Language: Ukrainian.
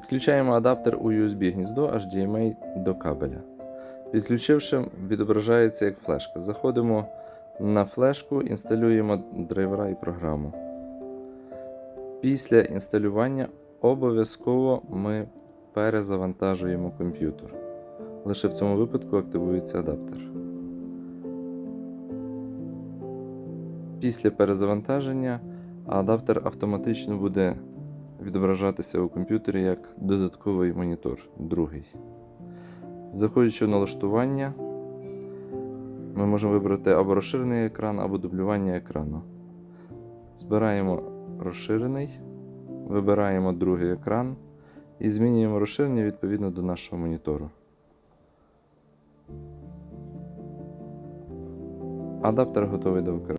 Підключаємо адаптер у USB гніздо HDMI до кабеля. Підключивши, відображається як флешка. Заходимо на флешку, інсталюємо драйвера і програму. Після інсталювання обов'язково ми перезавантажуємо комп'ютер. Лише в цьому випадку активується адаптер. Після перезавантаження адаптер автоматично буде відображатися у комп'ютері як додатковий монітор, другий. Заходячи в налаштування, ми можемо вибрати або розширений екран, або дублювання екрану. Збираємо розширений, вибираємо другий екран і змінюємо розширення відповідно до нашого монітору. Адаптер готовий до використання.